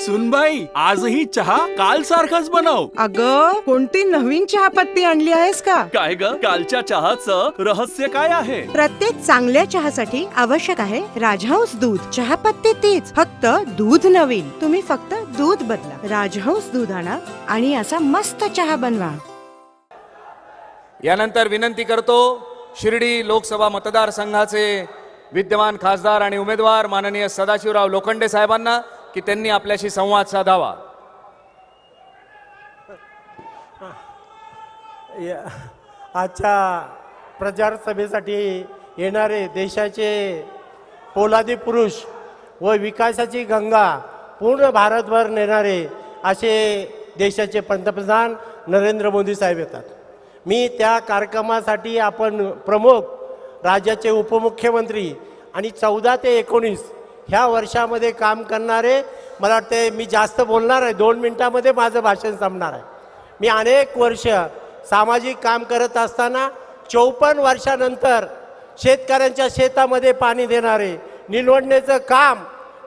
सुनबाई आजही चहा काल सारखाच बनव. अग कोणती नवीन चहापत्ती आणली आहेस का? काय ग? कालच्या चहाचं रहस्य काय आहे? प्रत्येक चांगल्या चहासाठी आवश्यक आहे राजहंस दूध. चहापत्ती तीच फक्त दूध नवीन. तुम्ही फक्त दूध बदला. राजहंस दूध आणा आणि असा मस्त चहा बनवा. यानंतर विनंती करतो शिर्डी लोकसभा मतदारसंघाचे विद्यमान खासदार आणि उमेदवार माननीय सदाशिवराव लोखंडे साहेबांना की त्यांनी आपल्याशी संवाद साधावा. या- आजच्या प्रचार सभेसाठी येणारे देशाचे पोलादी पुरुष व विकासाची गंगा पूर्ण भारतभर नेणारे असे देशाचे पंतप्रधान नरेंद्र मोदी साहेब येतात. मी त्या कार्यक्रमासाठी आपण प्रमुख राज्याचे उपमुख्यमंत्री आणि चौदा ते एकोणीस ह्या वर्षामध्ये काम करणारे मला वाटते मी जास्त बोलणार आहे दोन मिनटामध्ये माझं भाषण संपणार आहे. मी अनेक वर्ष सामाजिक काम करत असताना चौपन्न वर्षानंतर शेतकऱ्यांच्या शेतामध्ये पाणी देणारे निलवडण्याचं काम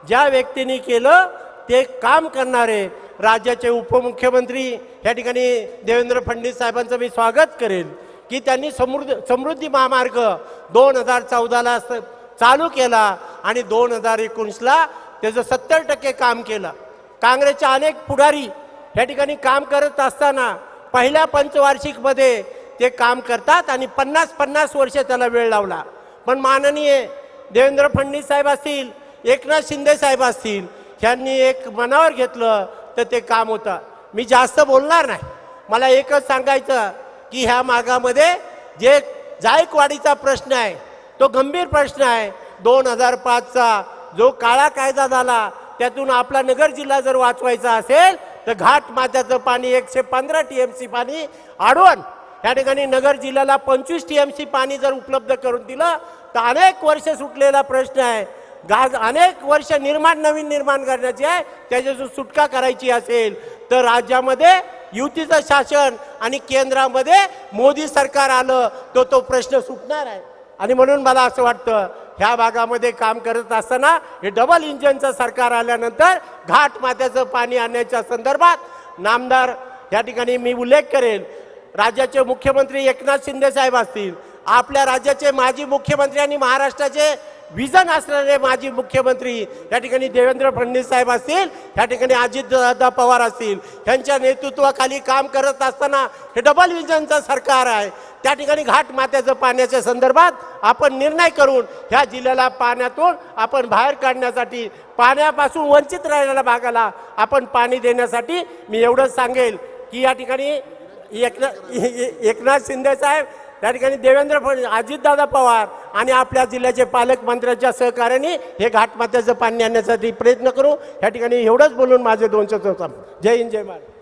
ज्या व्यक्तींनी केलं ते काम करणारे राज्याचे उपमुख्यमंत्री या ठिकाणी देवेंद्र फडणवीस साहेबांचं मी स्वागत करेन की त्यांनी समृद्ध समृद्धी महामार्ग दोन हजार चौदाला चालू केला. आणि दोन हजार एकोणीसला त्याचं सत्तर टक्के काम केलं. काँग्रेसचे अनेक पुढारी या ठिकाणी काम करत असताना पहिल्या पंचवार्षिकमध्ये ते काम करतात आणि पन्नास पन्नास वर्ष त्याला वेळ लावला. पण माननीय देवेंद्र फडणवीस साहेब असतील एकनाथ शिंदे साहेब असतील ह्यांनी एक मनावर घेतलं तर ते काम होतं. मी जास्त बोलणार नाही. मला एकच सांगायचं की ह्या मागामध्ये जे जायकवाडीचा प्रश्न आहे तो गंभीर प्रश्न आहे. दोन हजार पाचचा जो काळा कायदा झाला त्यातून आपला नगर जिल्हा जर वाचवायचा असेल तर घाट मात्याचं पाणी एकशे पंधरा टी एम सी पाणी आडवण या ठिकाणी नगर जिल्ह्याला पंचवीस टी एम सी पाणी जर उपलब्ध करून दिलं तर अनेक वर्ष सुटलेला प्रश्न आहे. गाज अनेक वर्ष निर्माण नवीन निर्माण करण्याची आहे. त्याच्यातून सुटका करायची असेल तर राज्यामध्ये युतीचं शासन आणि केंद्रामध्ये मोदी सरकार आलं तो तो प्रश्न सुटणार आहे. आणि म्हणून मला असं वाटतं ह्या भागामध्ये काम करत असताना हे डबल इंजनचं सरकार आल्यानंतर घाट मात्याचं पाणी आणण्याच्या संदर्भात नामदार या ठिकाणी मी उल्लेख करेन. राज्याचे मुख्यमंत्री एकनाथ शिंदे साहेब असतील आपल्या राज्याचे माजी मुख्यमंत्री आणि महाराष्ट्राचे विजन असणारे माजी मुख्यमंत्री या ठिकाणी देवेंद्र फडणवीस साहेब असतील या ठिकाणी अजितदादा पवार असतील यांच्या नेतृत्वाखाली काम करत असताना हे डबल विजनचं सरकार आहे. त्या ठिकाणी घाट मात्याचं पाण्याच्या संदर्भात आपण निर्णय करून ह्या जिल्ह्याला पाण्यातून आपण बाहेर काढण्यासाठी पाण्यापासून वंचित राहिलेल्या भागाला आपण पाणी देण्यासाठी मी एवढंच सांगेल की या ठिकाणी एकनाथ एकनाथ शिंदे साहेब त्या ठिकाणी देवेंद्र फडणवीस अजितदादा पवार आणि आपल्या जिल्ह्याचे पालकमंत्र्यांच्या सहकार्याने हे घाटमात्याचं पाणी आणण्यासाठी प्रयत्न करू. या ठिकाणी एवढंच बोलून माझे दोन चौथा जय हिंद जय महाराज